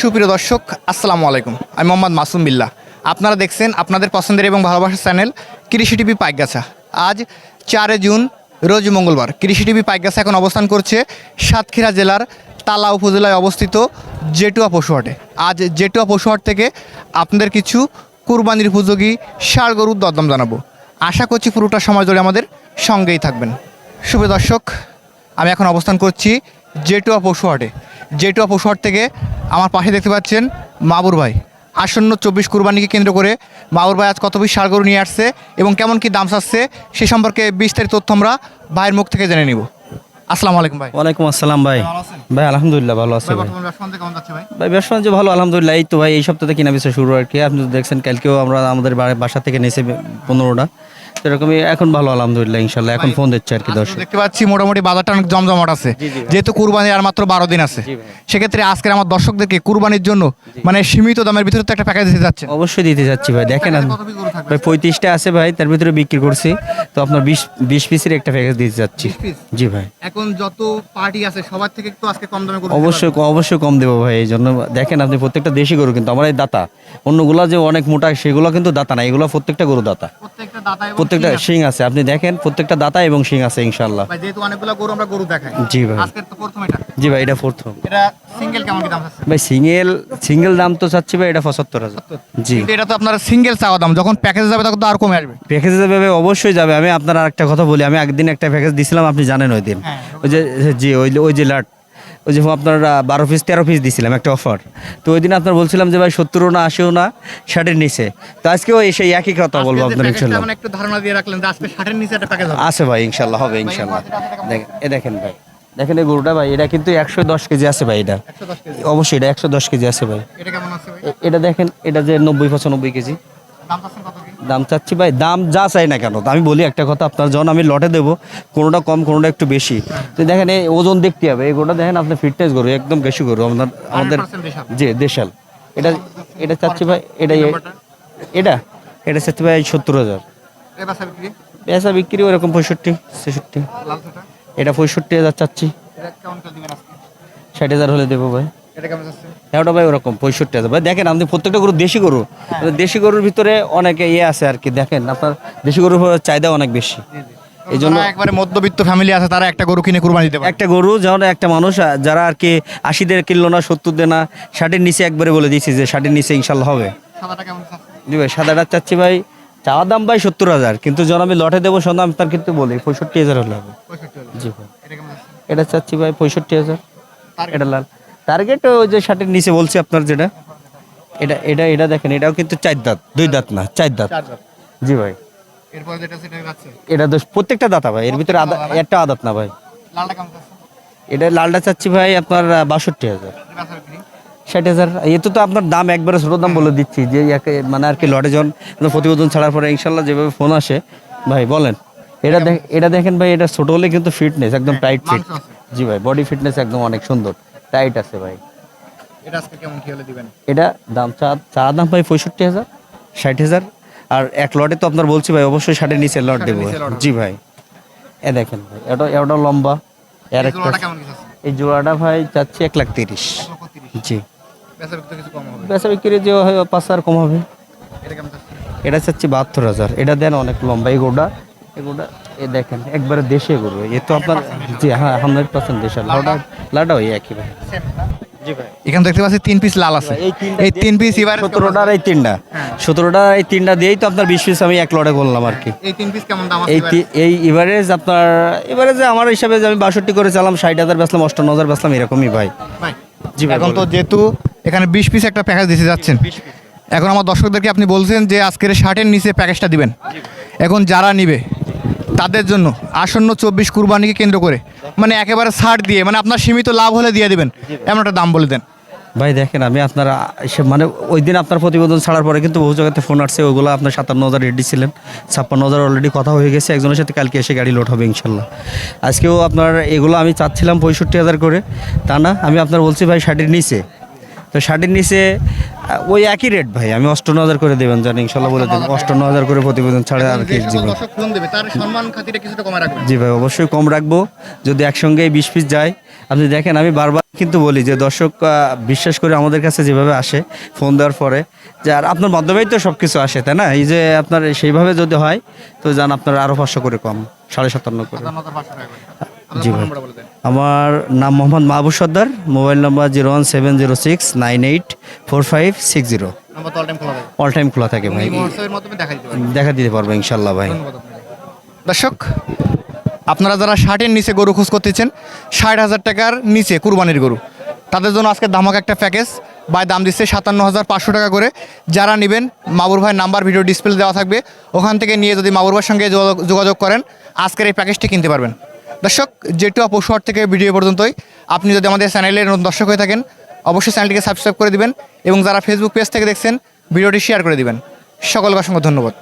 সুপ্রিয় দর্শক, আসসালামু আলাইকুম। আমি মোহাম্মদ মাসুম বিল্লাহ আপনারা দেখছেন আপনাদের পছন্দের এবং ভালোবাসার চ্যানেল কৃষি টিভি পাইকগাছা। আজ চারে জুন, রোজ মঙ্গলবার। কৃষি টিভি পাইকগাছা এখন অবস্থান করছে সাতক্ষীরা জেলার তালা উপজেলায় অবস্থিত জেটুয়া পশুহাটে আজ জেটুয়া পশুহাট থেকে আপনাদের কিছু কুরবানির উপযোগী ষাড় গরুর দরদাম জানাব। আশা করছি পুরোটা সময় ধরে আমাদের সঙ্গেই থাকবেন। শুভ দর্শক, আমি এখন অবস্থান করছি জেটুয়া পশুহাটে জেটুয়া পশুহাট থেকে আমার পাশে দেখতে পাচ্ছেন মাবুর ভাই। আসন্ন চব্বিশ কুরবানিকে কেন্দ্র করে মাবুর ভাই আজ কত পিস গরু নিয়ে আসছে এবং কেমন কি দাম চাচ্ছে সে সম্পর্কে বিস্তারিত তথ্য আমরা ভাইয়ের মুখ থেকে জেনে নিব। আসসালামু আলাইকুম ভাই। ওয়ালাইকুম আসসালাম ভাই। ভাই আলহামদুলিল্লাহ ভালো আছে ভাই ব্যবসা বাণিজ্য ভালো আলহামদুলিল্লাহ এই তো ভাই এই সপ্তাহে কিনা বেচা শুরু আর কি। আপনি দেখছেন কালকেও আমরা আমাদের বাসা থেকে নিয়েছি পনেরোটা। সেরকমই এখন ভালো আলহামদুলিল্লাহ ইনশাল্লাহ এখন ফোন দিচ্ছে আর কি দর্শক। দেখতে পাচ্ছি মোটামুটি বাজারটা অনেক জমজমাট আছে। যেহেতু কুরবানি আর মাত্র বারো দিন আছে। সেক্ষেত্রে আজকের আমার দর্শকদেরকে কুরবানির জন্য মানে সীমিত দামের ভিতরে তো একটা প্যাকেজ দিতে যাচ্ছে অবশ্যই দিতে যাচ্ছি ভাই। দেখেন গরু থাকবে? ভাই পঁয়ত্রিশটা আছে ভাই তার ভিতরে বিক্রি করছি। তো আপনার বিশ বিশ পিসের একটা প্যাকেজ দিতে যাচ্ছি। জি ভাই। এখন যত পার্টি আছে সবার থেকে একটু আজকে কম দামে অবশ্যই অবশ্যই কম দেবো ভাই এই জন্য দেখেন আপনি প্রত্যেকটা দেশি গরু কিন্তু আমার এই দাতা। অন্যগুলা যে অনেক মোটা সেগুলো কিন্তু দাতা না এগুলো প্রত্যেকটা গরু দাতা। প্রত্যেকটা শিং আছে। আপনি দেখেন প্রত্যেকটা দাতা এবং শিং আছে ইনশাল্লাহ ভাই যেহেতু অনেকগুলো গরু আমরা গরু দেখাই। জি ভাই। আজকের তো প্রথম এটা। জি ভাই এটা প্রথম। এটা সিঙ্গেল কেমন কি দাম আছে ভাই সিঙ্গেল সিঙ্গেল দাম তো চাচ্ছি ভাই এটা পঁচাত্তর হাজার। জি। কিন্তু এটা তো আপনার সিঙ্গেল চাওয়া দাম। যখন প্যাকেজে যাবে তখন তো আর কমে আসবে। প্যাকেজে যাবে ভাই অবশ্যই যাবে। আমি আপনার একটা কথা বলি। আমি একদিন একটা প্যাকেজ দিছিলাম আপনি জানেন ওই দিন। হ্যাঁ। ওই যে জি ওই ওই যে লাট। ওই যে আপনার বারো পিস তেরো পিস দিছিলাম একটা অফার তো ওই দিন আপনার বলছিলাম যে ভাই সত্তরও না আশিও না ষাটের নিচে। তো আজকেও এসে একই কথা বলব আপনার ইনশাল্লাহ। একটু ধারণা দিয়ে রাখলেন আজকে ষাটের নিচে একটা প্যাকেজ আছে ভাই ইনশাল্লাহ হবে ইনশাল্লাহ। দেখেন এ দেখেন ভাই দেখেন এই গরুটা ভাই এটা কিন্তু একশো দশ কেজি আছে ভাই এটা। অবশ্যই এটা একশো দশ কেজি আছে ভাই। এটা দেখেন এটা যে নব্বই পঁচানব্বই কেজি। দাম চাচ্ছি ভাই দাম যা চাই না কেন আমি বলি একটা কথা আপনার যখন আমি লটে দেবো কোনোটা কম কোনোটা একটু বেশি। তো দেখেন এই ওজন দেখতে হবে এই গরুটা দেখেন আপনার ফিটনেস গরু একদম বেশি গরু আপনার আমাদের 100% দেশাল। জি দেশাল। এটা এটা চাচ্ছি ভাই এটা এটা? এটা চাচ্ছি ভাই সত্তর হাজার। পেঁচা বিক্রি? ওরকম পঁয়ষট্টি ছেষট্টি। এটা পঁয়ষট্টি হাজার চাচ্ছি। ষাট হাজার হলে দেবো ভাই। এটা কেমন ওটা ভাই ওরকম পঁয়ষট্টি হাজার। ভাই দেখেন আপনি প্রত্যেকটা গরু দেশি গরু দেশি গরুর ভিতরে অনেকে ইয়ে আছে আর কি দেখেন আপনার দেশি গরুর চাহিদা অনেক বেশি। এই জন্য একবারে মধ্যবিত্ত ফ্যামিলি আছে তারা একটা গরু কিনে কুরবানি দিতে একটা গরু যেমন একটা মানুষ যারা আর কি আশি দের কিনলো না সত্তর দে না ষাটের নিচে একবারে বলে দিয়েছি যে ষাটের নিচে ইনশাল্লাহ হবে। জি ভাই সাদাটা চাচ্ছি ভাই চাওয়ার দাম ভাই সত্তর হাজার কিন্তু যখন আমি লটে দেবো শোনো আমি তার কিন্তু বলি পঁয়ষট্টি হাজার হলে হবে। জি ভাই। এটা চাচ্ছি ভাই পঁয়ষট্টি হাজার। এটা লাল। টার্গেট ওই যে ষাটের নিচে বলছি আপনার যেটা এটা এটা এটা দেখেন এটাও কিন্তু চার দাঁত দুই দাঁত না চার দাঁত। জি ভাই। এরপর যেটা সেটা যাচ্ছে এটা তো প্রত্যেকটা দাতা ভাই এর ভিতরে আদা একটা আদাত না ভাই। এটা লালটা চাচ্ছি ভাই আপনার বাষট্টি হাজার। ষাট হাজার এতে তো আপনার দাম একবারে ছোট দাম বলে দিচ্ছি যে একে- মানে আর কি লটে আপনার প্রতিবেদন ছাড়ার পরে ইনশাল্লাহ যেভাবে ফোন আসে ভাই বলেন। এটা এটা দেখেন ভাই এটা ছোট হলে কিন্তু ফিটনেস একদম টাইট ফিট জি ভাই বডি ফিটনেস একদম অনেক সুন্দর। টাইট আছে ভাই। এটা আজকে কেমন কি হলে দিবেন? এটা দাম চা চা দাম ভাই পঁয়ষট্টি হাজার ষাট হাজার। আর এক লটে তো আপনার বলছি ভাই অবশ্যই ষাটের নিচে লট দেবো। জি ভাই। এ দেখেন ভাই এটা এটা লম্বা। এর একটা এই জোড়াটা ভাই চাচ্ছি এক লাখ তিরিশ। জি বেচা বিক্রি যে হয় পাঁচ হাজার কম হবে। এটা এটা চাচ্ছি বাহাত্তর হাজার। এটা দেন অনেক লম্বা। এই গোটা এই গোটা এ দেখেন একবারে দেশে গরু এ তো আপনার জি হ্যাঁ হান্ড্রেড পার্সেন্ট দেশের লাউডা লাউডা ওই একই ভাই। এখানে দেখতে পাচ্ছি তিন পিস লাল আছে। এই তিন পিস এবার সতেরোটার এই তিনটা। সতেরোটার এই তিনটা দিয়েই তো আপনার বিশ পিস আমি এক লটে করলাম আর কি। এই তিন পিস কেমন দাম এই এই এভারেজ আপনার এভারেজে আমার হিসাবে যে আমি বাষট্টি করে চালাম ষাট হাজার বেচলাম অষ্টান্ন হাজার বেচলাম এরকমই ভাই। ভাই জি ভাই, এখন তো যেহেতু এখানে বিশ পিস একটা প্যাকেজ দিতে যাচ্ছেন এখন আমার দর্শকদেরকে আপনি বলছেন যে আজকের ষাটের নিচে প্যাকেজটা দিবেন। এখন যারা নিবে তাদের জন্য আসন্ন চব্বিশ কুরবানিকে কেন্দ্র করে। মানে একেবারে ছাড় দিয়ে মানে আপনার সীমিত লাভ হলে দিয়ে দিবেন। এমন একটা দাম বলে দেন। ভাই দেখেন আমি আপনার মানে ওই দিন আপনার প্রতিবেদন ছাড়ার পরে কিন্তু বহু জায়গাতে ফোন আসছে ওগুলো আপনার সাতান্ন হাজার রেডি ছিলেন। ছাপ্পান্ন হাজার অলরেডি কথা হয়ে গেছে একজনের সাথে কালকে এসে গাড়ি লোড হবে ইনশাল্লাহ। আজকেও আপনার এগুলো আমি চাচ্ছিলাম পঁয়ষট্টি হাজার করে তা না? আমি আপনার বলছি ভাই ষাটের নিচে। তো ষাটের নিচে ওই একই রেট ভাই আমি অষ্টান্ন হাজার করে দেবেন জানি ইনশাল্লাহ বলে দেবেন। অষ্টান্ন হাজার করে প্রতিবেদন ছাড়ে আর কি জীবন। জি ভাই অবশ্যই কম রাখব। যদি একসঙ্গে বিশ পিস যায় আপনি দেখেন আমি বারবার কিন্তু বলি যে দর্শক বিশ্বাস করে আমাদের কাছে যেভাবে আসে ফোন দেওয়ার পরে যে আর আপনার মাধ্যমেই তো সব কিছু আসে তাই না? এই যে আপনার সেইভাবে যদি হয় তো যান আপনার আরও পাঁচশো করে কম সাড়ে সাতান্ন করে। জি ভাই। আমার নাম Mohammad Mahbub Sardar mobile number zero one seven zero six nine eight four five six zero. All time খোলা থাকে। ভাই। দেখা দিতে পারব ইনশাল্লাহ ভাই। দর্শক আপনারা যারা ষাটের নিচে গরু খোঁজ করতেছেন ষাট হাজার টাকার নিচে কুরবানির গরু তাদের জন্য আজকে ধামাক একটা প্যাকেজ বাই দাম দিচ্ছে সাতান্ন হাজার পাঁচশো টাকা করে। যারা নেবেন মাবুর ভাইয়ের নাম্বার ভিডিও ডিসপ্লে দেওয়া থাকবে। ওখান থেকে নিয়ে যদি মাবুর ভাইয়ের সঙ্গে যোগাযোগ- যোগাযোগ করেন আজকের এই প্যাকেজটি কিনতে পারবেন। দর্শক যেটু পশুহাট থেকে ভিডিও পর্যন্তই। আপনি যদি আমাদের চ্যানেলের দর্শক হয়ে থাকেন, অবশ্যই চ্যানেলটিকে সাবস্ক্রাইব করে দিবেন এবং যারা ফেসবুক পেজ থেকে দেখছেন, ভিডিওটি শেয়ার করে দিবেন। সকলকে অসংখ্য ধন্যবাদ।